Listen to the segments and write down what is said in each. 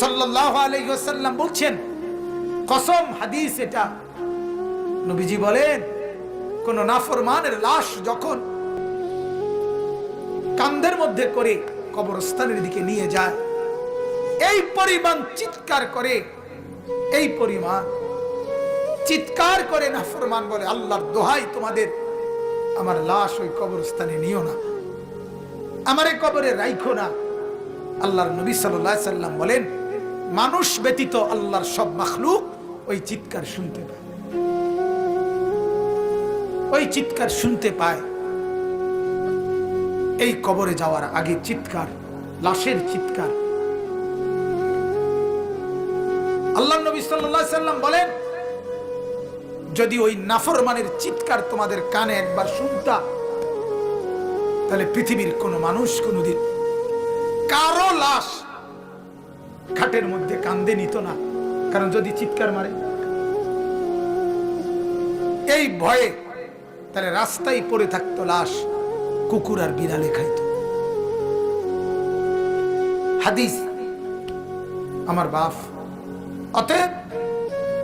সাল্লাল্লাহু আলাইহি বলছেন, কসম হাদিস এটা। নবীজি বলেন, কোন নাফরমানের লাশ যখন কান্দের মধ্যে করে কবরস্থানের দিকে নিয়ে যায়, এই পরিমাণ চিৎকার করে, এই পরিমাণ চিৎকার করে নাফরমান বলে, আল্লাহর দোহাই তোমাদের, আমার লাশ ওই কবরস্থানে নিও না, আমার কবরে রাইখো না। আল্লাহর নবী সাল্লাহ সাল্লাম বলেন মানুষ ব্যতীত আল্লাহর সব মাখলুক ওই চিৎকার শুনতে পায়। ওই চিৎকার শুনতে পায়। এই কবরে যাওয়ার আগে চিৎকার, লাশের চিৎকার। আল্লাহ নবী সাল্লাম বলেন, যদি ওই নাফরমানের চিৎকার তোমাদের কানে একবার শুনতা, তাহলে পৃথিবীর কোনো মানুষ কোনোদিন কারও লাশ খাটের মধ্যে কান্দে নিত না। কারণ যদি চিৎকার মারে, এই ভয়ে তাহলে রাস্তায় পড়ে থাকতো লাশ, কুকুর আর বিড়ালে খাইত। হাদিস আমার বাপ অতএব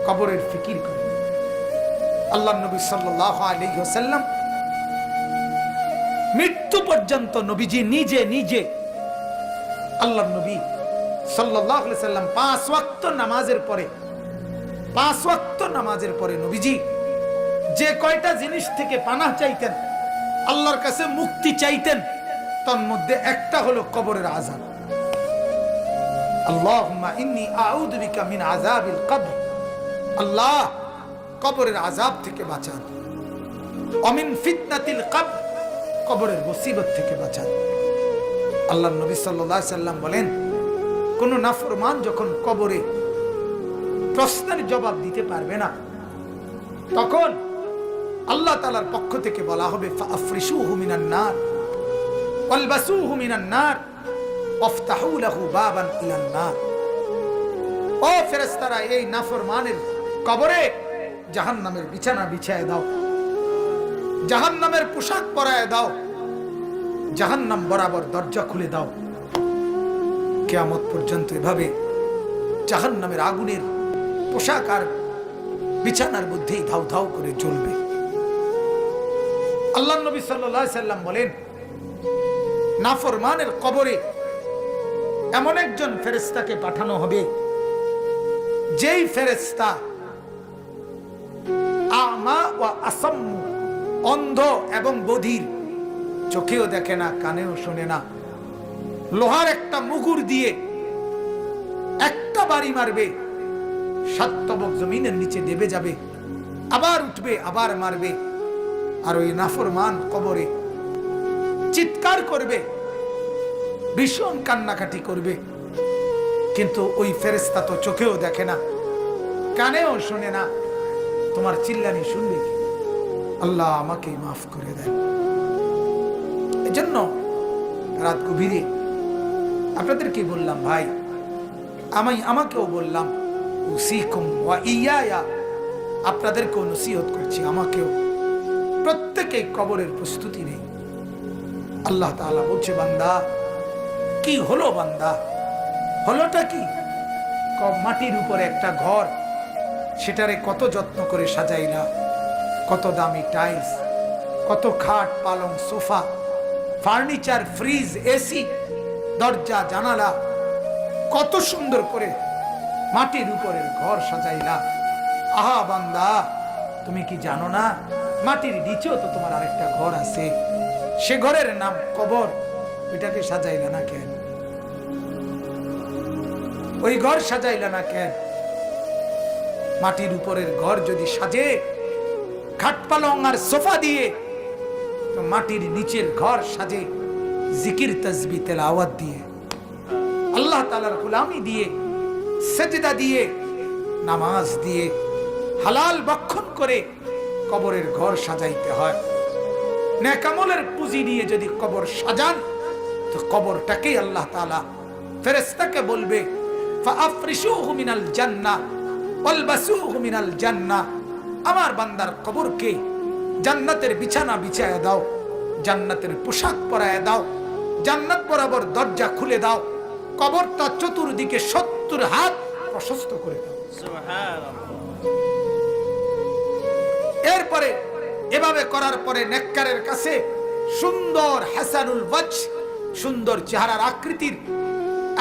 কবরের ফিকির করে। আল্লাহ নবী ওয়াসাল্লাম মৃত্যু পর্যন্ত নবীজি নিজে নিজে আল্লাহ নবী সাল্লাম পাঁচ নামাজের পরে, পাঁচ নামাজের পরে নবীজি যে কয়টা জিনিস থেকে চাইতেন, আল্লাহর কাছে মুক্তি চাইতেন, তার মধ্যে একটা হলো কবরের আল্লাহ বাঁচান। কবরের মুসিবত থেকে বাঁচান। আল্লাহ নবী সাল্লাল্লাহু আলাইহি সাল্লাম বলেন কোন নাফরমান যখন কবরে প্রশ্নের জবাব দিতে পারবে না, তখন আল্লাহ তালার পক্ষ থেকে বলা হবে এই নাফরমানের কবরে জাহান্নামের বিছানা বিছায় দাও, জাহান্নামের পোশাক পরায় দাও, জাহান্নাম বরাবর দরজা খুলে দাও। কেয়ামত পর্যন্ত এভাবে জাহান্নামের আগুনের পোশাক আর বিছানার মধ্যেই ধাউ ধাউ করে জ্বলবে। আল্লাহ নবী সাল্লাহ সাল্লাম বলেন, নাফরমানের কবরে এমন একজন ফেরেস্তাকে পাঠানো হবে, যেই ফেরেস্তা আমা ও আসাম্মু, অন্ধ এবং বধির চোখেও দেখে না, কানেও শোনে না। লোহার একটা মুগুর দিয়ে একটা বাড়ি মারবে সাতবক জমিনের নিচে দেবে যাবে, আবার উঠবে, আবার মারবে, আর ওই নাফরমান কবরে চিৎকার করবে, ভীষণ কান্নাকাটি করবে। কিন্তু ওই ফেরেস্তা তো চোখেও দেখে না, কানেও শোনে না, তোমার চিল্লানি শুনবে আল্লাহ আমাকে মাফ করে দেন। এজন্য রাত গভীরে আপনাদেরকে বললাম, ভাই, আমি, আমাকেও বললাম, উসিকুম আপনাদেরকেও নসিহত করছি, আমাকেও। প্রত্যেকে কবরের প্রস্তুতি নেই। আল্লাহ তাআলা বলছে, বান্দা, কি হলো বান্দা? হলোটা কি? ক- মাটির উপরে একটা ঘর, সেটারে কত যত্ন করে সাজাইলা, কত দামি টাইলস, কত খাট পালং সোফা, ফার্নিচার, ফ্রিজ, এসি দরজা, জানালা, কত সুন্দর করে মাটির উপরের ঘর সাজাইলা। আহা বান্দা, তুমি কি জানো না? মাটির নিচেও তো তোমার আরেকটা ঘর আছে। সে ঘরের নাম কবর, ওইটাকে সাজাইলা না কেন? ওই ঘর সাজাইলা না কেন? মাটির উপরের ঘর যদি সাজে খাট পালং আর সোফা দিয়ে, তো মাটির নিচের ঘর সাজে। জিকির তসবি তেলাওয়াত দিয়ে, আল্লাহ তালার গুলামি দিয়ে, সেজদা দিয়ে, নামাজ দিয়ে, হালাল বক্ষণ করে কবরের ঘর সাজাইতে হয়। নেকামলের পুঁজি নিয়ে যদি কবর সাজান, তো কবরটাকেই আল্লাহ তালা ফেরেস্তাকে বলবে মিনাল জান্নাহ। আমার বান্দার কবরকে জান্নাতের বিছানা বিছায় দাও, জান্নাতের পোশাক পরায় দাও। জান্নাত বরাবর দরজা খুলে দাও কবরটা চতুর্দিকে সত্তর হাত প্রশস্ত করে দাও। এরপরে এভাবে করার পরে নেককারের কাছে সুন্দর হাসানুল ওয়াজ সুন্দর চেহারার আকৃতির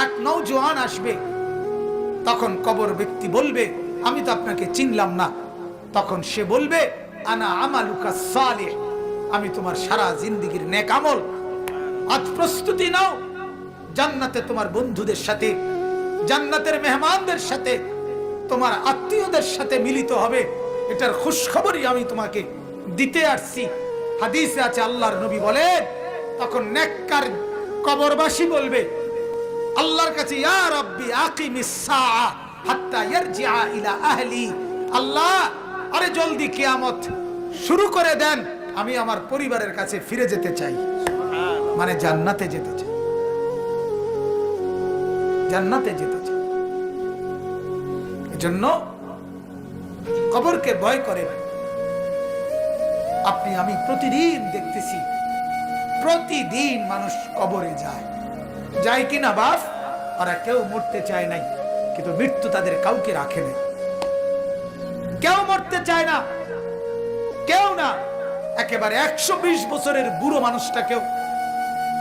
এক নৌজওয়ান আসবে। তখন কবর ব্যক্তি বলবে আমি তো আপনাকে চিনলাম না। তখন সে বলবে আনা আমালুকা সালেহ আমি তোমার সারা জিন্দিগির নেক আমল আজ প্রস্তুতি নাও। জান্নাতে তোমার বন্ধুদের সাথে, জান্নাতের মেহমানদের সাথে, তোমার আত্মীয়দের সাথে মিলিত হবে। এটার খুশখবরই আমি তোমাকে দিতে আসছি। হাদিসে আছে, আল্লাহর নবী বলেন, তখন নেককার কবরবাসী বলবে, আল্লাহর কাছে, ইয়া রাব্বি আকিমিস সাআ হাত্তা ইয়ারজিআ ইলা আহলি। আল্লাহ, আরে জলদি কিয়ামত শুরু করে দেন, আমি আমার পরিবারের কাছে ফিরে যেতে চাই। মানে জান্নাতে যেতে চাই জান্নাতে যেতে চাই এজন্য কবরকে ভয় করে আপনি, আমি প্রতিদিন দেখতেছি, প্রতিদিন মানুষ কবরে যায়। যায় কিনা বাপ? ওরা কেউ মরতে চায় নাই, কিন্তু মৃত্যু তাদের কাউকে রাখে নাই। কেউ মরতে চায় না, কেউ না। একেবারে একশো বিশ বছরের বুড়ো মানুষটা কেউ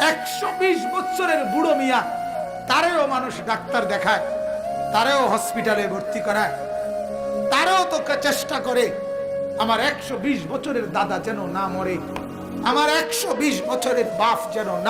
একশো বিশ বছরের বুড়ো মিয়া, তারেও মানুষ ডাক্তার দেখায়, তারেও হসপিটালে ভর্তি করায়, তারাও তো চেষ্টা করে, আমার একশো বিশ বছরের দাদা যেন না মরে, আমার একশো বিশ বছরের বাপ যেন না